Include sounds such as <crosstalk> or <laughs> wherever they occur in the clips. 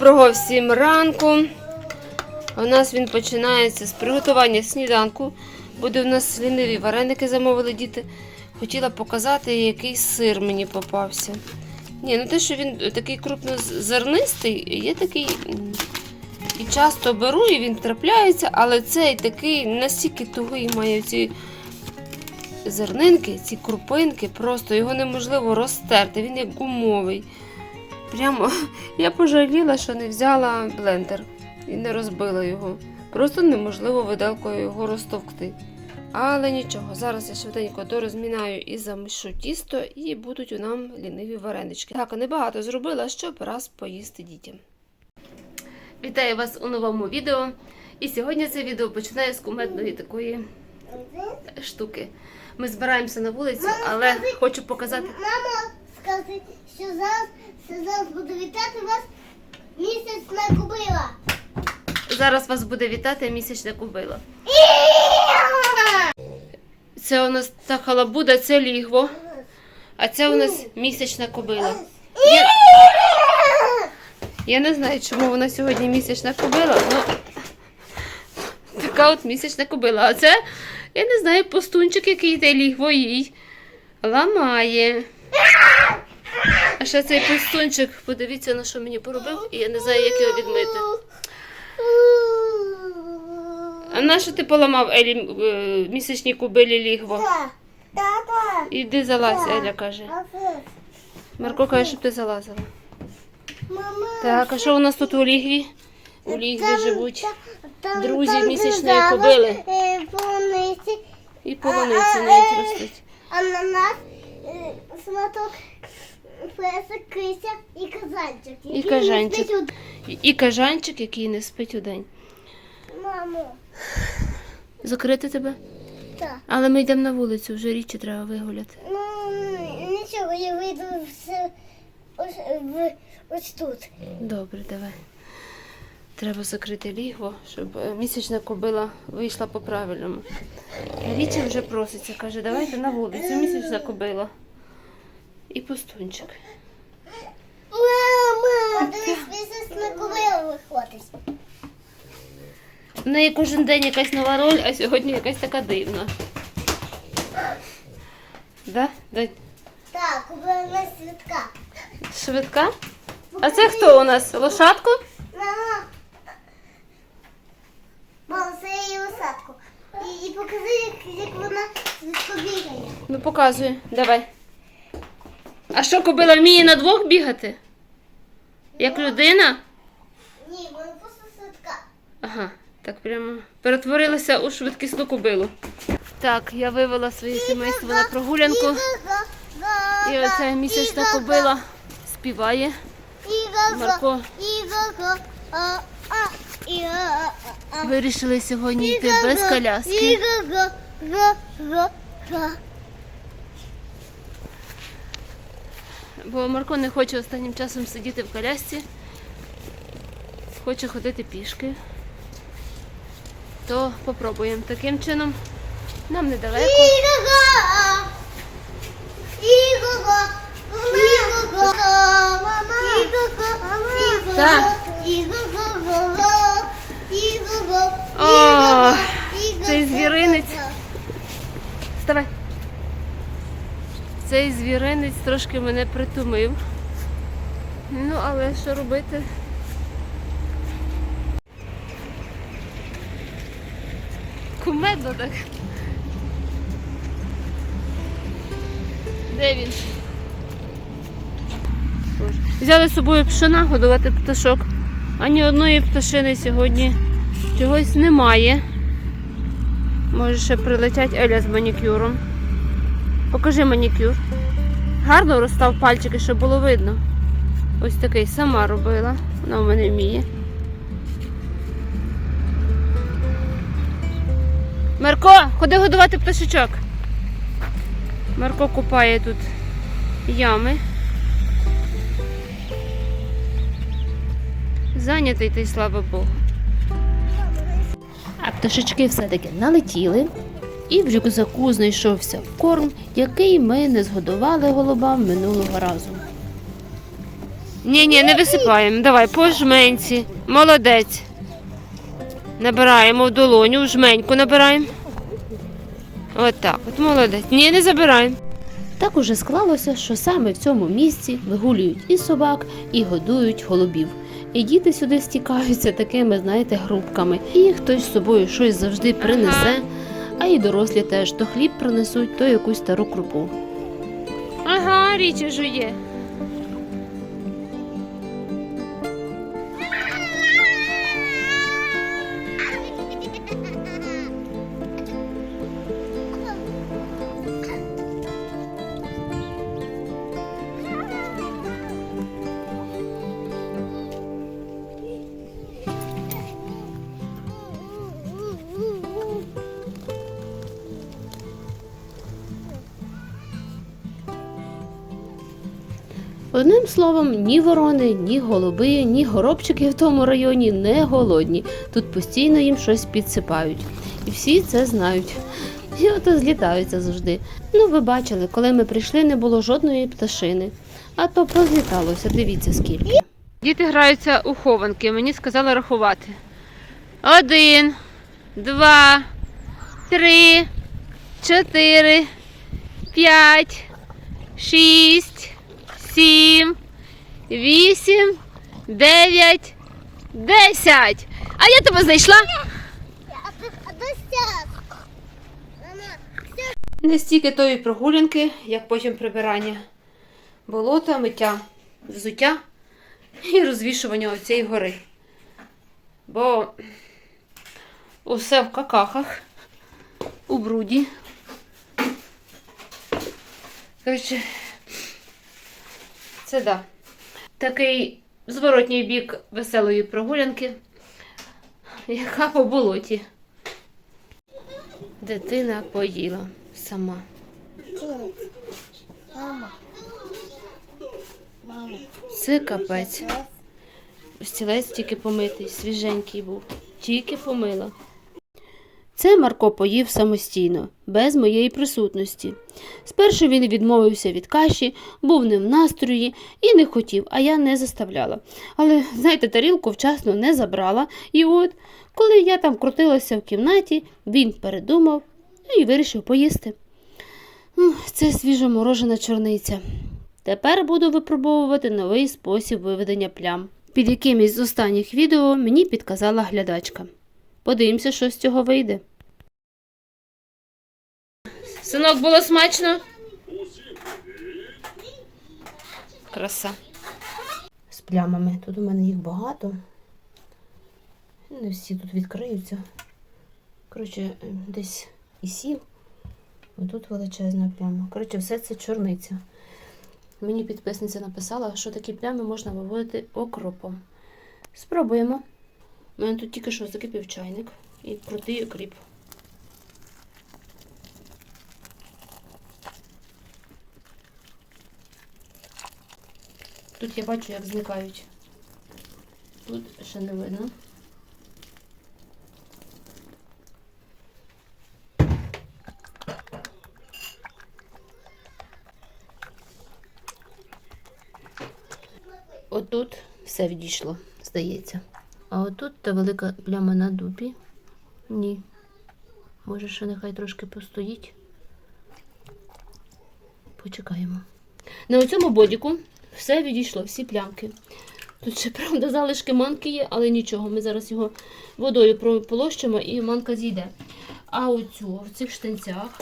Доброго всім ранку. У нас він починається з приготування сніданку. Буде у нас ліниві вареники замовили діти. Хотіла показати, який сир мені попався. Ні, ну те, що він такий крупнозернистий, є такий. І часто беру, і він трапляється, але цей такий настільки тугий має ці зернинки, ці крупинки, просто його неможливо розтерти. Він як гумовий. Прямо я пожаліла, що не взяла блендер і не розбила його. Просто неможливо виделкою його розтовкти. Але нічого, зараз я швиденько дорозмінаю і замішу тісто, і будуть у нам ліниві варенички. Так, небагато зробила, щоб раз поїсти дітям. Вітаю вас у новому відео. І сьогодні це відео починаю з кумедної такої штуки. Ми збираємося на вулицю, але хочу показати. Мама скажи, що зараз, зараз буду вітати вас місяць на кубила. Зараз вас буде вітати місячна кубила. Це у нас та халабуда, це лігво. А це у нас місячна кобила. Я, я не знаю, чому вона сьогодні місячна кобила, але така от місячна кобила. А це, я не знаю, пустунчик, який те лігво їй ламає. А ще цей пустунчик, подивіться, на що мені поробив, і я не знаю, як його відмити. А на що ти поламав Елі е, місячній кубилі лігво? Іди залазь, Еля каже. Марко каже, щоб ти залазила. Так, а що у нас тут у лігві? У лігві живуть друзі місячної кобили. е, і полуниці навіть е, ростуть. Ананас, е, сматок, песик, кися і казанчик. І який кажанчик. не спить І, і кажанчик, який не спить удень. у- Мамо, Закрити тебе? так. Але ми йдемо на вулицю, вже річі треба вигуляти. Ну, нічого, я вийду все ось, в, ось тут. Добре, давай. Треба закрити лігво, щоб е, місячна кобила вийшла по-правильному. Річі вже проситься, каже, давайте на вулицю, місячна кобила. І пустунчик. Мама, дивись, місяць на кобилу виходить. В неї кожен день якась нова роль, а сьогодні якась така дивна. Да? Да? Так, кобила на святка. Швидка? А це хто у нас? Лошадку? Мама, мама, це її осадку. І, і покажи, як, як вона швидко бігає. Ну показуй, давай. А що, кобила вміє на двох бігати? Як людина? Ні, вона просто святка. Ага, так прямо перетворилася у швидкісну кобилу. Так, я вивела своє сімейство на прогулянку. І оця місячна кобила співає. Марко. Вирішили сьогодні йти без коляски. Бо Марко не хоче останнім часом сидіти в колясці. Хоче ходити пішки. То попробуємо таким чином. Нам недалеко. Так. О, цей звіринець. Вставай. Цей звіринець трошки мене притумив. Ну, але що робити? Кумедно так. Де він? Взяли з собою пшена годувати пташок. А ні одної пташини сьогодні чогось немає. Може ще прилетять Еля з манікюром. Покажи манікюр. Гарно розстав пальчики, щоб було видно. Ось такий сама робила. Вона в мене вміє. Марко, ходи годувати пташечок. Марко купає тут ями. Зайнятий ти, слава Богу. А пташечки все-таки налетіли, і в рюкзаку знайшовся корм, який ми не згодували голубам минулого разу. Ні, ні, не висипаємо. Давай, по жменці. Молодець. Набираємо в долоню, в жменьку набираємо. От так, от молодець. Ні, не забираємо. Так уже склалося, що саме в цьому місці вигулюють і собак, і годують голубів. І діти сюди стікаються такими, знаєте, групками. І хтось з собою щось завжди принесе, а й дорослі теж то хліб принесуть, то якусь стару крупу. Ага, річі жує. Одним словом, ні ворони, ні голуби, ні горобчики в тому районі не голодні. Тут постійно їм щось підсипають. І всі це знають. І ото злітаються завжди. Ну, ви бачили, коли ми прийшли, не було жодної пташини. А то позліталося, дивіться скільки. Діти граються у хованки, мені сказали рахувати. Один, два, три, чотири, п'ять, шість сім, вісім, дев'ять, десять. А я тебе знайшла. Не стільки тої прогулянки, як потім прибирання. Болота, миття, взуття і розвішування оцієї гори. Бо усе в какахах, у бруді. Коротше, це да. Такий зворотній бік веселої прогулянки, яка по болоті. Дитина поїла сама. Це капець. Стілець тільки помитий, свіженький був. Тільки помила. Це Марко поїв самостійно, без моєї присутності. Спершу він відмовився від каші, був не в настрої і не хотів, а я не заставляла. Але, знаєте, тарілку вчасно не забрала. І от, коли я там крутилася в кімнаті, він передумав і вирішив поїсти. Це свіжоморожена чорниця. Тепер буду випробовувати новий спосіб виведення плям. Під якимось з останніх відео мені підказала глядачка. Подивимося, що з цього вийде. Синок, було смачно? Краса. З плямами. Тут у мене їх багато. Не всі тут відкриються. Коротше, десь і сів. Отут величезна пляма. Коротше, все це чорниця. Мені підписниця написала, що такі плями можна виводити окропом. Спробуємо. У мене тут тільки що закипів чайник і крутий окріп. Тут я бачу, як зникають. Тут ще не видно. Отут все відійшло, здається. А отут та велика пляма на дупі. Ні. Може, ще нехай трошки постоїть. Почекаємо. На цьому бодіку все відійшло, всі плямки. Тут ще, правда, залишки манки є, але нічого. Ми зараз його водою полощимо і манка зійде. А оцю, в цих штанцях,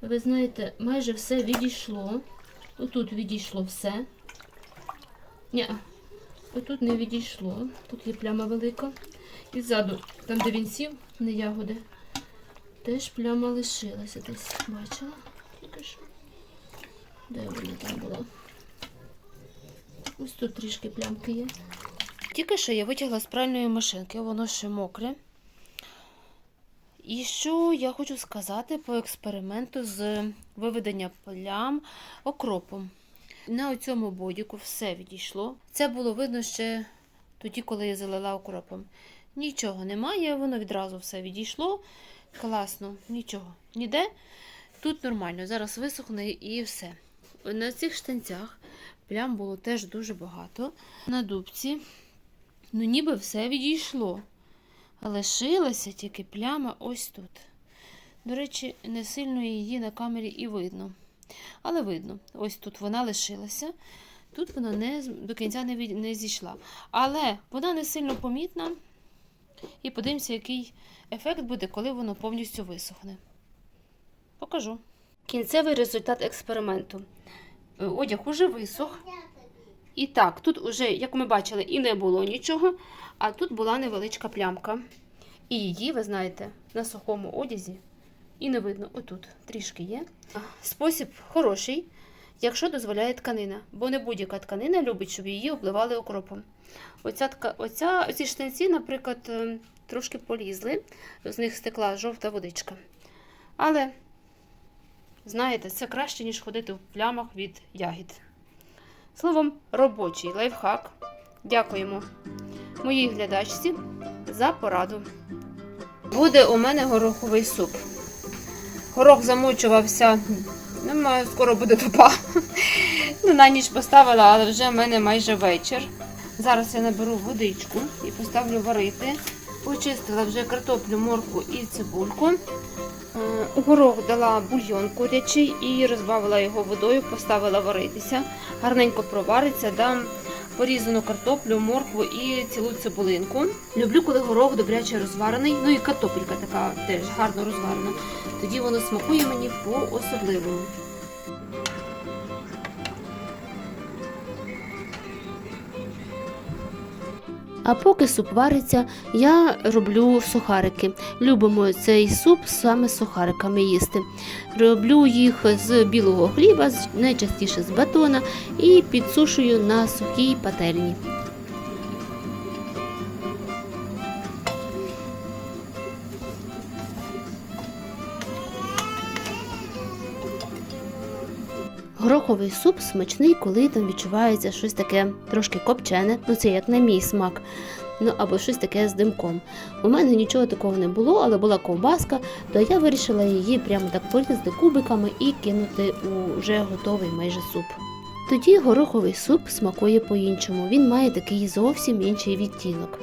ви знаєте, майже все відійшло. Отут відійшло все. Ні, отут не відійшло. Тут є пляма велика. І ззаду, там, де він сів, не ягоди, теж пляма лишилася десь. Бачила? Тільки. Де вона там була? Ось тут трішки плямки є. Тільки що я витягла з пральної машинки, воно ще мокре. І що я хочу сказати по експерименту з виведення плям окропом. На цьому бодіку все відійшло. Це було видно ще тоді, коли я залила окропом. Нічого немає, воно відразу все відійшло. Класно, нічого. Ніде. Тут нормально. Зараз висохне і все. На цих штанцях плям було теж дуже багато. На дубці, ну ніби все відійшло. Лишилася тільки пляма ось тут. До речі, не сильно її на камері і видно. Але видно, ось тут вона лишилася. Тут вона не, до кінця не, від- не зійшла. Але вона не сильно помітна. І подивимося, який ефект буде, коли воно повністю висохне. Покажу. Кінцевий результат експерименту. Е, Одяг уже висох. І так, тут уже, як ми бачили, і не було нічого, а тут була невеличка плямка. І її, ви знаєте, на сухому одязі і не видно. Отут трішки є. Спосіб хороший, якщо дозволяє тканина, бо не будь-яка тканина любить, щоб її обливали окропом. Оця, оця, оці штанці, наприклад, е, трошки полізли, з них стекла жовта водичка. Але, знаєте, це краще, ніж ходити в плямах від ягід. Словом, робочий лайфхак. Дякуємо моїй глядачці за пораду. Буде у мене гороховий суп. Горох замочувався, немає, скоро буде тупа. <laughs> Ну, на ніч поставила, але вже в мене майже вечір. Зараз я наберу водичку і поставлю варити. Почистила вже картоплю, моркву і цибульку. Е, У горох дала бульйон курячий і розбавила його водою, поставила варитися. Гарненько провариться, дам порізану картоплю, моркву і цілу цибулинку. Люблю, коли горох добряче розварений, ну і картопелька така теж гарно розварена. Тоді воно смакує мені по-особливому. А поки суп вариться, я роблю сухарики. Любимо цей суп саме з сухариками їсти. Роблю їх з білого хліба, найчастіше з батона, і підсушую на сухій пательні. Гороховий суп смачний, коли там відчувається щось таке трошки копчене, ну це як на мій смак, ну або щось таке з димком. У мене нічого такого не було, але була ковбаска, то я вирішила її прямо так порізати кубиками і кинути у вже готовий майже суп. Тоді гороховий суп смакує по-іншому, він має такий зовсім інший відтінок.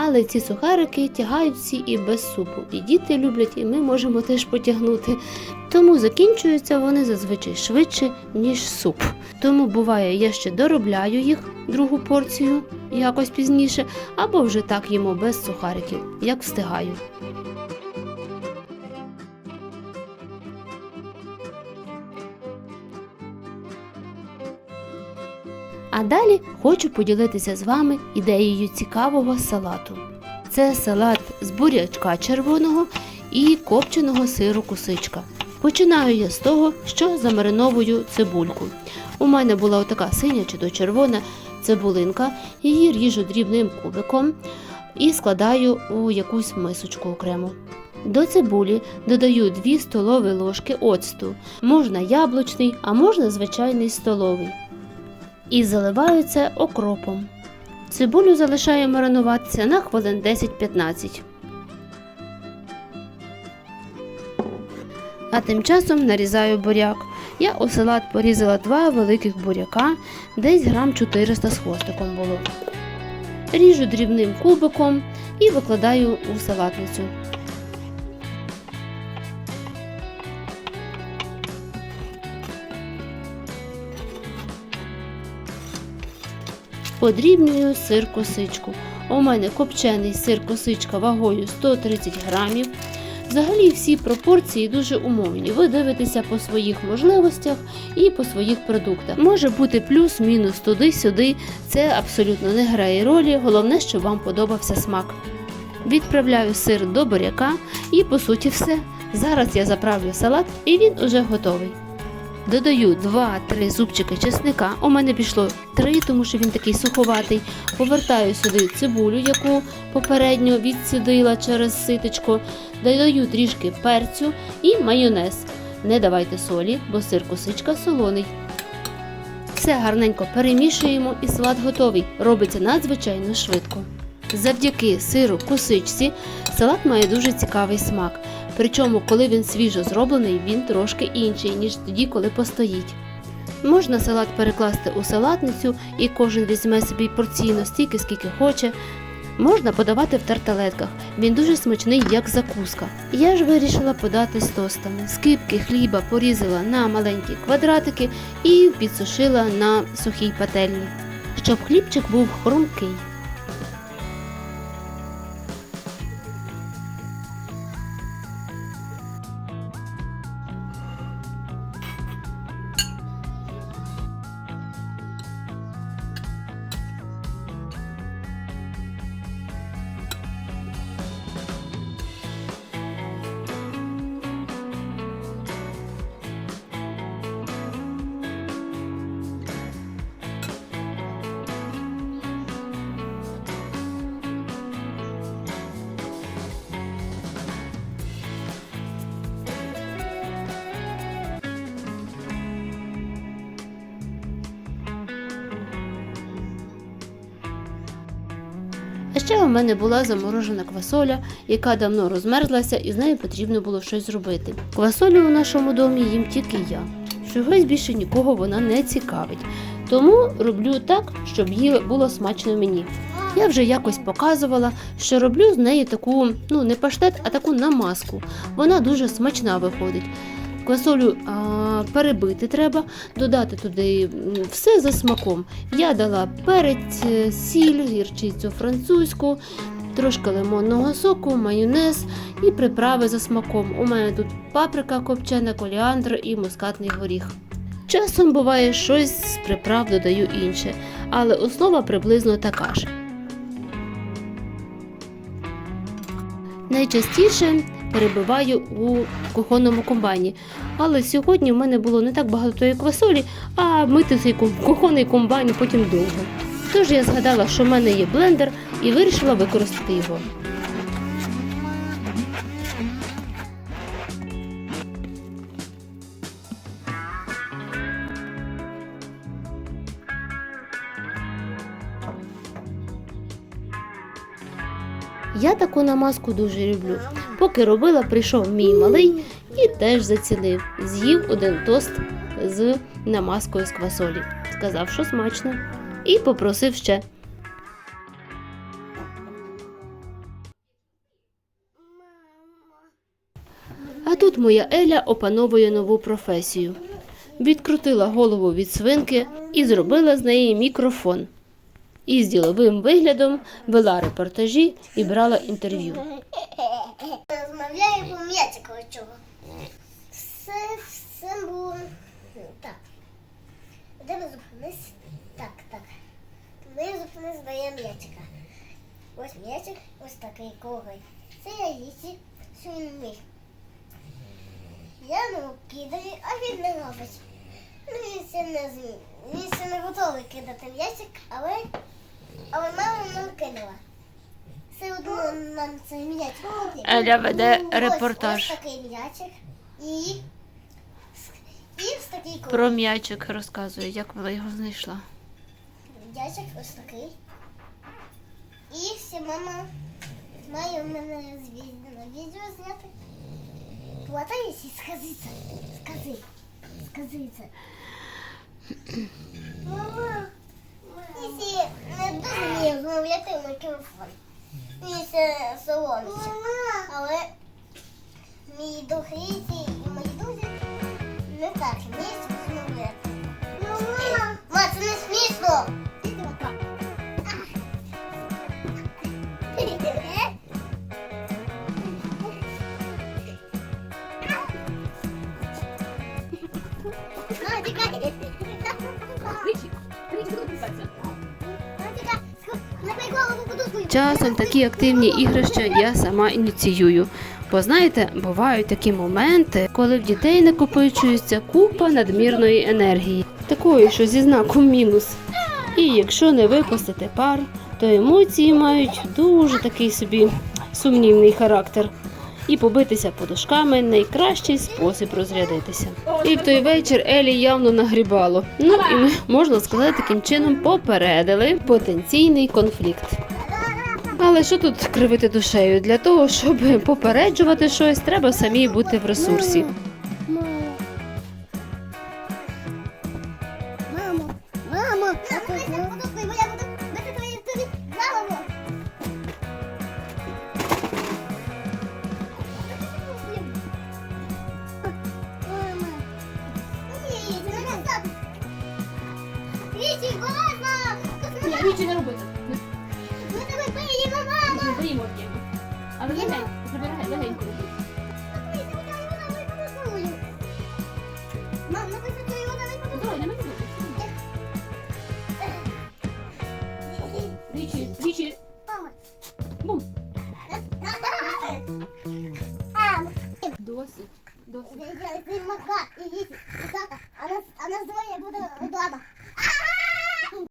Але ці сухарики тягають всі і без супу. І діти люблять, і ми можемо теж потягнути. Тому закінчуються вони зазвичай швидше, ніж суп. Тому буває, я ще доробляю їх другу порцію якось пізніше, або вже так їмо без сухариків, як встигаю. А далі хочу поділитися з вами ідеєю цікавого салату. Це салат з бурячка червоного і копченого сиру кусичка. Починаю я з того, що замариновую цибульку. У мене була отака синя чи то червона цибулинка, її ріжу дрібним кубиком і складаю у якусь мисочку окремо. До цибулі додаю 2 столові ложки оцту, можна яблучний, а можна звичайний столовий. І заливаю це окропом. Цибулю залишаю маринуватися на хвилин 10-15. А тим часом нарізаю буряк. Я у салат порізала два великих буряка, десь грам 400 з хвостиком було. Ріжу дрібним кубиком і викладаю у салатницю. Подрібнюю сир косичку. У мене копчений сир косичка вагою 130 грамів. Взагалі всі пропорції дуже умовні. Ви дивитеся по своїх можливостях і по своїх продуктах. Може бути плюс-мінус туди-сюди. Це абсолютно не грає ролі. Головне, щоб вам подобався смак. Відправляю сир до буряка і по суті все. Зараз я заправлю салат і він уже готовий. Додаю 2-3 зубчики чесника. У мене пішло 3, тому що він такий суховатий. Повертаю сюди цибулю, яку попередньо відсідила через ситочко. Додаю трішки перцю і майонез. Не давайте солі, бо сир косичка солоний. Все гарненько перемішуємо і салат готовий. Робиться надзвичайно швидко. Завдяки сиру косичці салат має дуже цікавий смак. Причому, коли він свіжо зроблений, він трошки інший, ніж тоді, коли постоїть. Можна салат перекласти у салатницю і кожен візьме собі порційно стільки, скільки хоче. Можна подавати в тарталетках, він дуже смачний, як закуска. Я ж вирішила подати з тостами. Скипки хліба порізала на маленькі квадратики і підсушила на сухій пательні, щоб хлібчик був хрумкий. У мене була заморожена квасоля, яка давно розмерзлася, і з нею потрібно було щось зробити. Квасолю у нашому домі їм тільки я. Чогось більше нікого вона не цікавить. Тому роблю так, щоб їй було смачно мені. Я вже якось показувала, що роблю з неї таку, ну не паштет, а таку намазку. Вона дуже смачна виходить. Квасолю а, перебити треба, додати туди все за смаком. Я дала перець, е, сіль, гірчицю французьку, трошки лимонного соку, майонез і приправи за смаком. У мене тут паприка копчена, коліандр і мускатний горіх. Часом буває щось з приправ додаю інше, але основа приблизно така ж. Найчастіше перебиваю у кухонному комбайні. Але сьогодні в мене було не так багато тої квасолі, а мити цей кухонний комбайн потім довго. Тож я згадала, що в мене є блендер і вирішила використати його. Я таку намазку дуже люблю. Поки робила, прийшов мій малий і теж зацінив. З'їв один тост з намазкою з квасолі. Сказав, що смачно, і попросив ще. А тут моя Еля опановує нову професію. Відкрутила голову від свинки і зробила з неї мікрофон. І з діловим виглядом вела репортажі і брала інтерв'ю. Розмовляю по м'ячику чого. Все, все було. Так. Де ми зупинись? Так, так. Ми зупинись дає м'ячика. Ось м'ячик, ось такий круглий. Це я їсти, що він міг. Я йому кидаю, а він не робить. Ну, він ще не. Він ще не готовий кидати м'ячик, але, але мама нам кинула. Все одно нам цей м'ячик. Еля веде Ось- репортаж. Ось такий м'ячик і, і ось такий круг. Про м'ячик розказує, як вона його знайшла. М'ячик ось такий. І ще мама має в мене з від- на відео зняти. Платаєш і скажи це. Скажи. Скажи це. Мама. Якщо не дуже вміє розмовляти на телефон. Він ще. Але мій Різі і мої друзі не так вміють розмовляти. Ма, це не смішно. Часом такі активні ігрища я сама ініціюю. Бо знаєте, бувають такі моменти, коли в дітей накопичується купа надмірної енергії, такої, що зі знаком мінус. І якщо не випустити пар, то емоції мають дуже такий собі сумнівний характер. І побитися подушками найкращий спосіб розрядитися. І в той вечір Елі явно нагрібало. Ну і ми можна сказати, таким чином попередили потенційний конфлікт. Але що тут кривити душею? Для того, щоб попереджувати щось, треба самі бути в ресурсі. Мамо, мамо, Нічого не робити.